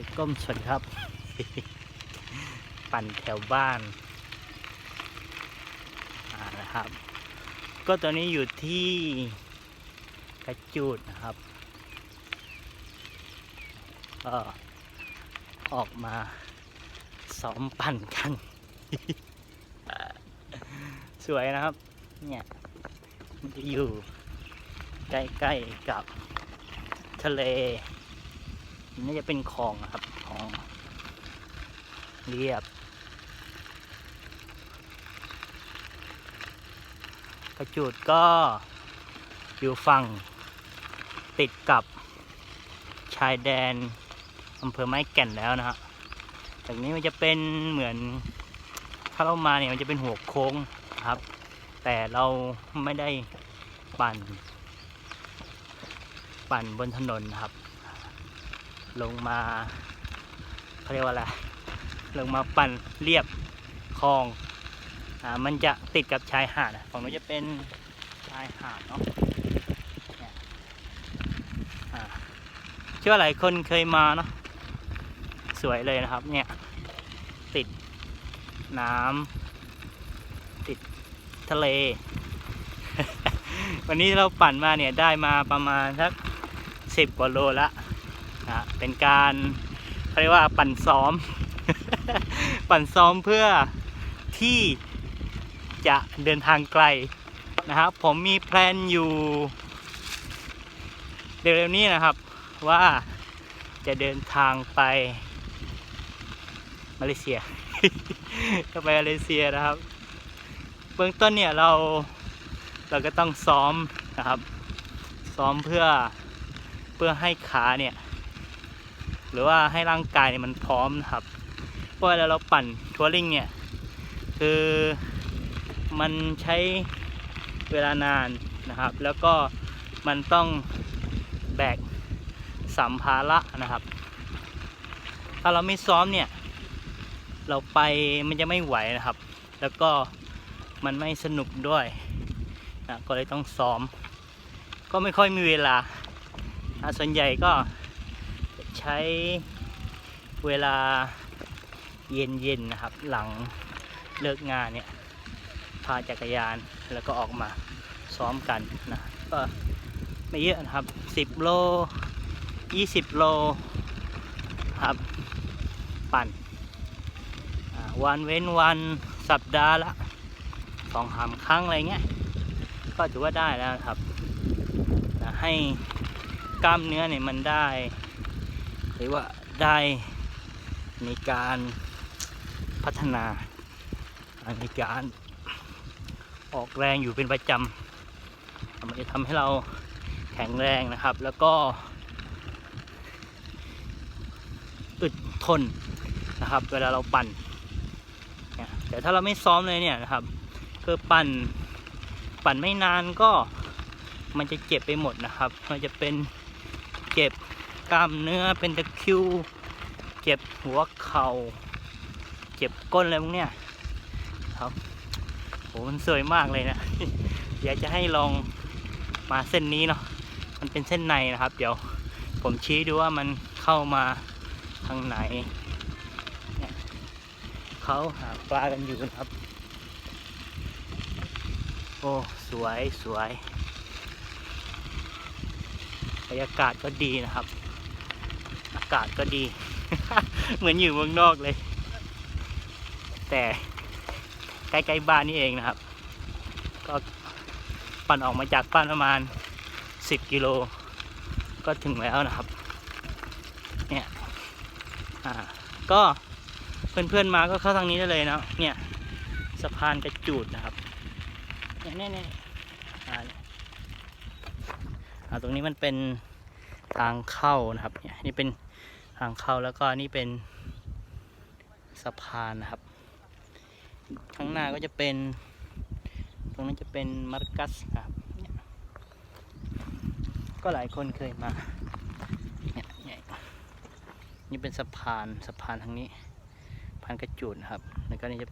ไปก้มสวัสดีครับ ปั่นแถวบ้านนะครับ ก็ตอนนี้อยู่ที่กระจูดนะครับก็ออกมาซ้อมปั่นกัน สวยนะครับ เนี่ยมันจะอยู่ใกล้ๆกับทะเล น่าจะเป็นคลองนะครับคลองเรียบกระจุดก็อยู่ฝั่งติดกับชายแดนอำเภอไม้แก่นแล้วนะฮะจากนี้มันจะเป็นเหมือนถ้าเรามาเนี่ยมันจะเป็นหัวโค้งครับ แต่เราไม่ได้ปั่น ปั่นบนถนนครับ ลงมาเขาเรียกว่าอะไรลงมาปั่นเรียบคลองอ่ามันจะติดกับชายหาดอะฝั่งนู้นจะเป็นชายหาดเนาะเนี่อ่าเชื่อว่าหลายคนเคยมาเนาะสวยเลยนะครับเนี่ยติดน้ำติดทะเล วันนี้เราปั่นมาเนี่ยได้มาประมาณสักสิบกว่าโลละ นะเป็นการเขาเรียกว่าปั่นซ้อม ปั่นซ้อมเพื่อที่จะเดินทางไกลนะครับผมมีแพลนอยู่เร็วๆนี้นะครับว่าจะเดินทางไปมาเลเซียจะไปมาเลเซียนะครับ เบื้องต้นเนี่ยเราเราก็ต้องซ้อมนะครับ ซ้อมเพื่อเพื่อให้ขาเนี่ย หรือว่าให้ร่างกายเนี่ยมันพร้อมนะครับเพราะเวลาเราปั่นทัวริงเนี่ยคือมันใช้เวลานานนะครับ แล้วก็มันต้องแบกสัมภาระนะครับ ถ้าเราไม่ซ้อมเนี่ยเราไปมันจะไม่ไหวนะครับ แล้วก็มันไม่สนุกด้วยนะก็เลยต้องซ้อม ก็ไม่ค่อยมีเวลาส่วนใหญ่ก็ ใช้เวลาเย็นๆนะครับ หลังเลิกงานเนี่ยพาจักรยานแล้วก็ออกมาซ้อมกันนะก็ไม่เยอะนะครับ 10 โล 20 โลครับ ปั่นวันเว้นวันสัปดาห์ละสองสามครั้งอะไรเงี้ยก็ถือว่าได้แล้วครับนะให้กล้ามเนื้อเนี่ยมันได้ หรือว่าได้ในการพัฒนาในการออกแรงอยู่เป็นประจำมันจะทำให้เราแข็งแรงนะครับ แล้วก็อึดทนนะครับ เวลาเราปั่นแต่ถ้าเราไม่ซ้อมเลยเนี่ยนะครับ คือปั่นปั่นไม่นานก็มันจะเจ็บไปหมดนะครับ มันจะเป็นเจ็บ กล้ามเนื้อเป็นตะคิว เจ็บหัวเข่า เจ็บก้นอะไรพวกเนี้ยครับโหมันสวยมากเลยนะ อยากจะให้ลองมาเส้นนี้เนาะมันเป็นเส้นในนะครับ เดี๋ยวผมชี้ดูว่ามันเข้ามาทางไหนเนี่ยเขาหาปลากันอยู่นะครับ โอ้สวยสวยบรรยากาศก็ดีนะครับากาศก็ดี เหมือนอยู่เมืองนอกเลย แต่ใกล้ๆบ้านนี่เองนะครับ ก็ปั่นออกมาจากบ้านประมาณ 10 กิโล ก็ถึงแล้วนะครับ เนี่ย อ่า ก็เพื่อนๆมาก็เข้าทางนี้ได้เลยนะ เนี่ยสะพานกระจูดนะครับ เนี่ยเนี่ยเนี่ยอ่าตรงนี้มันเป็นทางเข้านะครับ เนี่ยนี่เป็น ทางเข้าแล้วก็นี่เป็นสะพานนะครับ ข้างหน้าก็จะเป็น ตรงนั้นจะเป็นมาร์กัสครับก็หลายคนเคยมาเนี่ยนี่นี่เป็นสะพานสะพานทางนี้พานกระจูดครับแล้วก็นี่จะเป็น